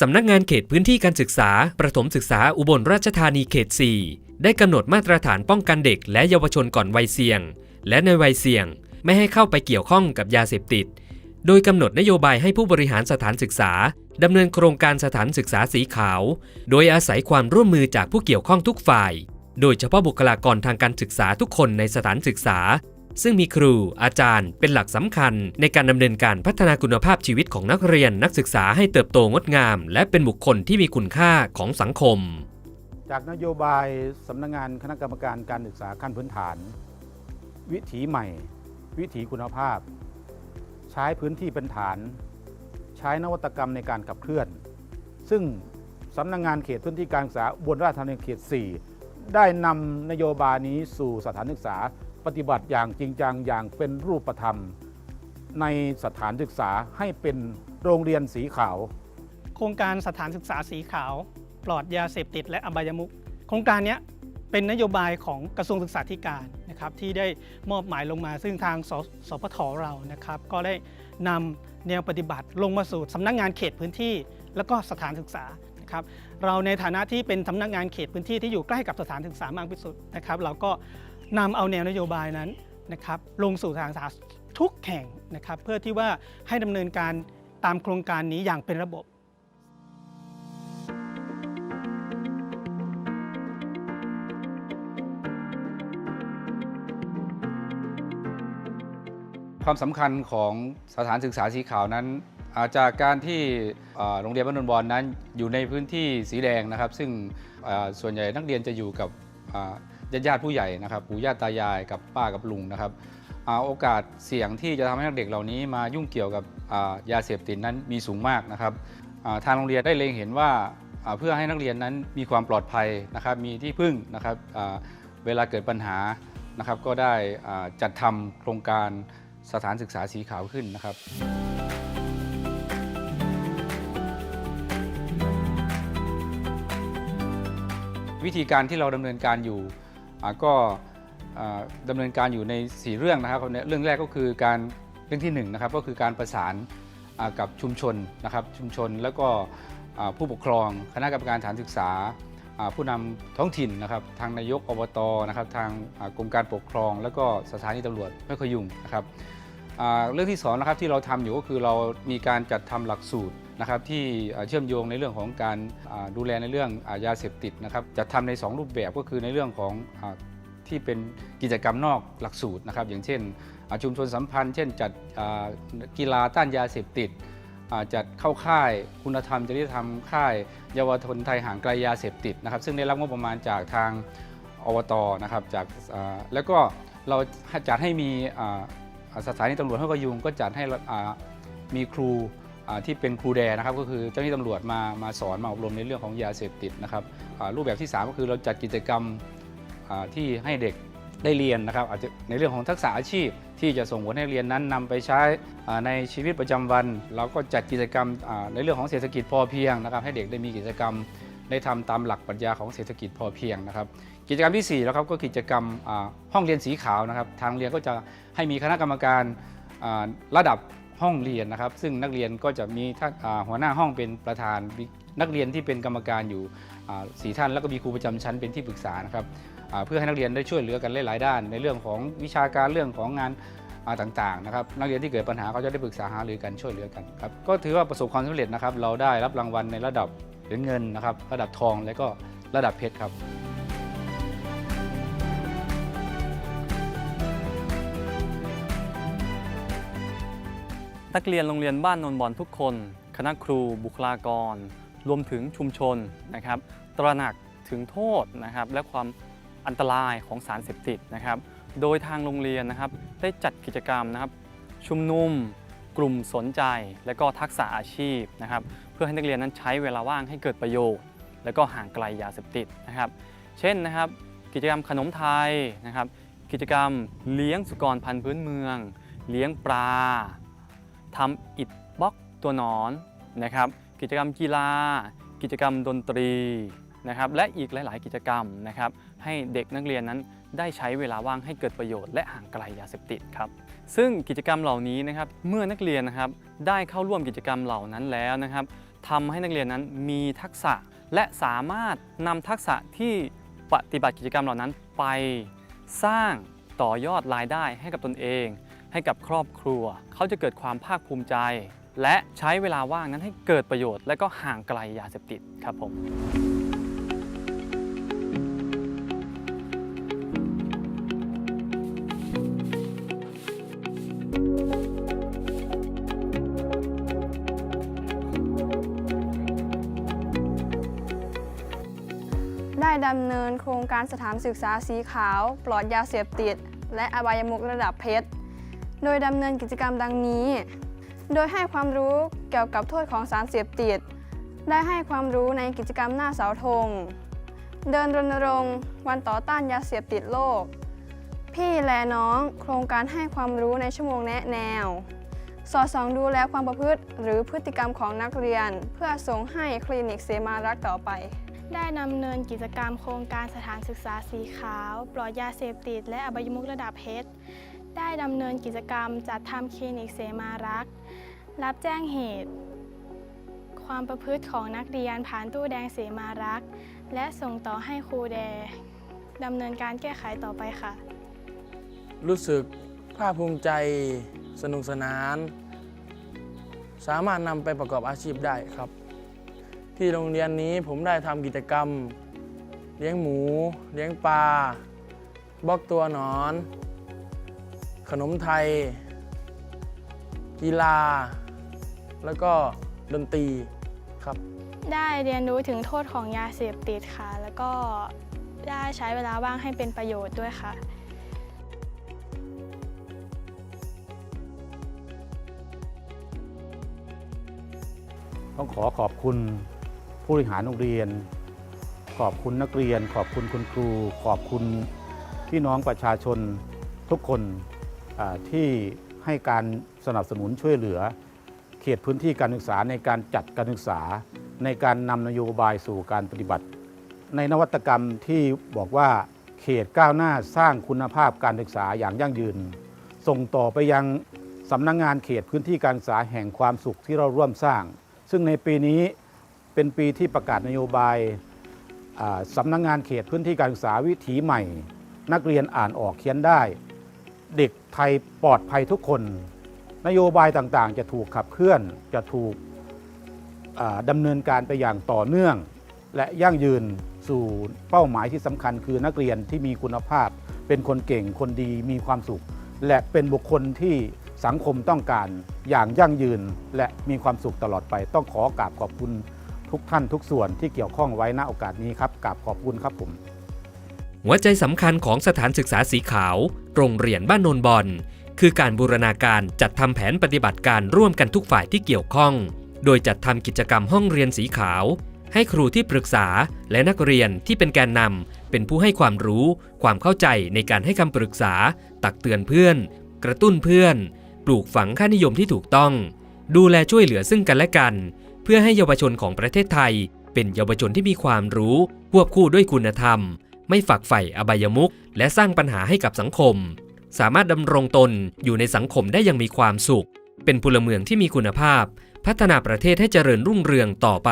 สำนักงานเขตพื้นที่การศึกษา ประถมศึกษาอุบลราชธานีเขต 4 ได้กำหนดมาตรฐานป้องกันเด็กและเยาวชนก่อนวัยเสี่ยง และในวัยเสี่ยง ไม่ให้เข้าไปเกี่ยวข้องกับยาเสพติด โดยกำหนดนโยบายให้ผู้บริหารสถานศึกษาดำเนินโครงการสถานศึกษาสีขาว โดยอาศัยความร่วมมือจากผู้เกี่ยวข้องทุกฝ่าย โดยเฉพาะบุคลากรทางการศึกษาทุกคนในสถานศึกษา ซึ่งมีครูอาจารย์เป็นหลักสำคัญ ในการดำเนินการพัฒนาคุณภาพชีวิตของนักเรียนนักศึกษาให้เติบโตงดงาม และเป็นบุคคลที่มีคุณค่าของสังคม จากนโยบายสำนักงานคณะกรรมการการศึกษาขั้นพื้นฐาน วิถีใหม่ วิถีคุณภาพ ใช้พื้นที่เป็นฐาน ใช้นวัตกรรมในการขับเคลื่อน ซึ่งสำนักงานเขตพื้นที่การศึกษาอุบนราชธานีเขต 4 ได้นำนโยบายนี้สู่สถานศึกษา ปฏิบัติอย่างจริงจังอย่างเป็นรูปธรรม ในสถานศึกษาให้เป็นโรงเรียนสีขาว โครงการสถานศึกษาสีขาว ปลอดยาเสพติดและอบายมุขโครงการนี้เป็นนโยบายของกระทรวงศึกษาธิการนะครับที่ได้มอบหมายลงมา ซึ่งทางสสพทเรานะครับก็ได้นำแนวปฏิบัติลงมาสู่สำนักงานเขตพื้นที่ แล้วก็สถานศึกษานะครับเราในฐานะที่เป็นสำนักงานเขตพื้นที่ที่อยู่ใกล้กับสถานศึกษามากที่สุดนะครับ เราก็ นำเอาแนวนโยบายนั้นนะครับลงสู่สถานศึกษาทุกแห่งนะครับเพื่อที่ว่าให้ดำเนินการตามโครงการนี้อย่างเป็นระบบความสำคัญของสถานศึกษาสีขาวนั้นาจากการที่โรงเรียนบ้านนนบอลนั้นอยู่ในพื้นที่สีแดงนะครับ ซึ่งส่วนใหญ่นักเรียนจะอยู่กับ ญาติญาติผู้ใหญ่นะครับปู่ย่าตายายกับป้ากับลุงนะครับอ่าโอกาสเสี่ยงที่จะทำให้เด็กเหล่านี้มายุ่งเกี่ยวกับยาเสพติดนั้นมีสูงมากนะครับทางโรงเรียนได้เล็งเห็นว่าเพื่อให้นักเรียนนั้นมีความปลอดภัยนะครับมีที่พึ่งนะครับเวลาเกิดปัญหานะครับก็ได้จัดทำโครงการสถานศึกษาสีขาวขึ้นนะครับวิธีการที่เราดำเนินการอยู่ ก็อ่าดำเนินการอยู่ใน 4 เรื่องนะครับ เรื่องแรกก็คือการเรื่องที่1นะครับก็คือการประสานกับชุมชนนะครับชุมชนแล้วก็ผู้ปกครอง คณะกรรมการสถานศึกษา ผู้นำท้องถิ่นนะครับ ทางนายกอบตนะครับทางกรมการปกครอง แล้วก็สถานีตำรวจไม่ขยุงนะครับเรื่องที่สองนะครับที่เราทำอยู่ก็คือเรามีการจัดทำหลักสูตร นะครับที่เชื่อมโยงในเรื่องของการดูแลในเรื่องอายาเสพติดนะครับจัดทำใน 2 รูปแบบก็คือในเรื่องของอที่เป็นกิจกรรมนอกหลักสูตรนะครับ อย่างเช่นชุมชนสัมพันธ์ เช่นจัดกีฬาต้านยาเสพติดจัดเข้าค่ายคุณธรรมจริยธรรมค่ายเยาวชนไทยห่างไกลยาเสพติดนะครับ ซึ่งได้รับงบประมาณจากทางอบตนะครับจากแล้วก็เราจัดให้มีอ่าอ่าสถานีตำรวจห้วยกระยุงก็จัดให้มีครู ที่เป็นครูแดนะครับก็คือเจ้าหน้าที่ตำรวจมามาสอนมาอบรมในเรื่องของยาเสพติดนะครับรูปแบบที่ 3 ก็คือเราจัดกิจกรรมที่ให้เด็กได้เรียนนะครับอาจจะในเรื่องของทักษะอาชีพที่จะส่งผลให้เรียนนั้นนำไปใช้ในชีวิตประจำวัน เราก็จัดกิจกรรมในเรื่องของเศรษฐกิจพอเพียงนะครับ ให้เด็กได้มีกิจกรรมได้ทำตามหลักปรัชญาของเศรษฐกิจพอเพียงนะครับ กิจกรรมที่4แล้วครับก็กิจกรรมห้องเรียนสีขาวนะครับ ทางเรียนก็จะให้มีคณะกรรมการระดับ ห้องเรียนนะครับ ซึ่งนักเรียนก็จะมีท่านหัวหน้าห้องเป็นประธานนักเรียนที่เป็นกรรมการอยู่สี่ท่าน แล้วก็มีครูประจำชั้นเป็นที่ปรึกษานะครับเพื่อให้นักเรียนได้ช่วยเหลือกันหลายๆด้าน ในเรื่องของวิชาการเรื่องของงานต่างๆนะครับนักเรียนที่เกิดปัญหาเขาจะได้ปรึกษาหารือกันช่วยเหลือกันครับก็ถือว่าประสบความสำเร็จนะครับ เราได้รับรางวัลในระดับเหรียญเงินนะครับ ระดับทองและก็ระดับเพชรครับ นักเรียนโรงเรียนบ้านนนบอลทุกคน คณะครูบุคลากร รวมถึงชุมชนนะครับตระหนักถึงโทษนะครับและความอันตรายของสารเสพติดนะครับ โดยทางโรงเรียนนะครับได้จัดกิจกรรมนะครับ ชุมนุม กลุ่มสนใจ และก็ทักษะอาชีพนะครับ เพื่อให้นักเรียนนั้นใช้เวลาว่างให้เกิดประโยชน์ และก็ห่างไกลยาเสพติดนะครับ เช่นนะครับกิจกรรมขนมไทยนะครับ กิจกรรมเลี้ยงสุกรพันธุ์พื้นเมือง เลี้ยงปลา ทำอิฐบล็อกตัวนอนนะครับ กิจกรรมกีฬา กิจกรรมดนตรีนะครับ และอีกหลาย ๆ กิจกรรมนะครับ ให้เด็กนักเรียนนั้นได้ใช้เวลาว่างให้เกิดประโยชน์และห่างไกลยาเสพติดครับ ซึ่งกิจกรรมเหล่านี้นะครับ เมื่อนักเรียนนะครับได้เข้าร่วมกิจกรรมเหล่านั้นแล้วนะครับทำให้นักเรียนนั้นมีทักษะและสามารถนำทักษะที่ปฏิบัติกิจกรรมเหล่านั้นไปสร้างต่อยอดรายได้ให้กับตนเอง ให้กับครอบครัว เขาจะเกิดความภาคภูมิใจ และใช้เวลาว่างนั้นให้เกิดประโยชน์ และก็ห่างไกลยาเสพติดครับผมได้ดำเนินโครงการสถานศึกษาสีขาว ปลอดยาเสพติด และอบายมุกระดับเพชร โดยดำเนินกิจกรรมดังนี้ โดยให้ความรู้เกี่ยวกับโทษของสารเสพติด ได้ให้ความรู้ในกิจกรรมหน้าเสาธง เดินรณรงค์ วันต่อต้านยาเสพติดโลก พี่และน้องโครงการให้ความรู้ในชั่วโมงแนะแนว สอดส่องดูแลความประพฤติ หรือพฤติกรรมของนักเรียน เพื่อส่งให้คลินิกเสมารักต่อไปได้ดำเนินกิจกรรมโครงการสถานศึกษาสีขาว ปลอดยาเสพติด และอบายมุกระดับเพชร ได้ดำเนินกิจกรรมจัดทำคลินิกเสมารักษ์รับแจ้งเหตุ ความประพฤติของนักเรียนผ่านตู้แดงเสมารักษ์และส่งต่อให้ครูแดดำเนินการแก้ไขต่อไปค่ะ รู้สึกภาคภูมิใจสนุกสนาน สามารถนำไปประกอบอาชีพได้ครับ ที่โรงเรียนนี้ผมได้ทำกิจกรรม เลี้ยงหมู เลี้ยงปลาบล็อกตัวหนอน ขนมไทย กีฬา แล้วก็ดนตรีครับ ได้เรียนรู้ถึงโทษของยาเสพติดค่ะ แล้วก็ได้ใช้เวลาว่างให้เป็นประโยชน์ด้วยค่ะต้องขอขอบคุณผู้บริหารโรงเรียน ขอบคุณนักเรียน ขอบคุณคุณครู ขอบคุณพี่น้องประชาชนทุกคนอ่า ที่ให้การสนับสนุนช่วยเหลือ เขตพื้นที่การศึกษาในการจัดการศึกษา ในการนำนโยบายสู่การปฏิบัติ ในนวัตกรรมที่บอกว่าเขตก้าวหน้าสร้างคุณภาพการศึกษาอย่างยั่งยืน ส่งต่อไปยังสำนักงงานเขตพื้นที่การศึกษาแห่งความสุขที่เราร่วมสร้าง ซึ่งในปีนี้เป็นปีที่ประกาศนโยบายสำนักงงานเขตพื้นที่การศึกษาวิถีใหม่ นักเรียนอ่านออกเขียนได้ เด็กไทยปลอดภัยทุกคน นโยบายต่างๆ จะถูกขับเคลื่อนจะถูกดำเนินการไปอย่างต่อเนื่อง และยั่งยืนสู่เป้าหมายที่สำคัญคือนักเรียนที่มีคุณภาพ เป็นคนเก่งคนดีมีความสุข และเป็นบุคคลที่สังคมต้องการอย่างยั่งยืนและมีความสุขตลอดไป ต้องขอกราบขอบคุณทุกท่านทุกส่วนที่เกี่ยวข้องไว้ณโอกาสนี้ครับกราบขอบคุณครับผมหัวใจสำคัญของสถานศึกษาสีขาว โรงเรียนบ้านโนนบอนคือการบูรณาการจัดทำแผนปฏิบัติการร่วมกันทุกฝ่ายที่เกี่ยวข้อง โดยจัดทำกิจกรรมห้องเรียนสีขาว ให้ครูที่ปรึกษาและนักเรียนที่เป็นแกนนำเป็นผู้ให้ความรู้ ความเข้าใจในการให้คำปรึกษา ตักเตือนเพื่อน กระตุ้นเพื่อน ปลูกฝังค่านิยมที่ถูกต้อง ดูแลช่วยเหลือซึ่งกันและกัน เพื่อให้เยาวชนของประเทศไทย เป็นเยาวชนที่มีความรู้ควบคู่ด้วยคุณธรรม ไม่ฝักใฝ่อบายมุขและสร้างปัญหาให้กับสังคม สามารถดำรงตนอยู่ในสังคมได้อย่างมีความสุข เป็นพลเมืองที่มีคุณภาพ พัฒนาประเทศให้เจริญรุ่งเรืองต่อไป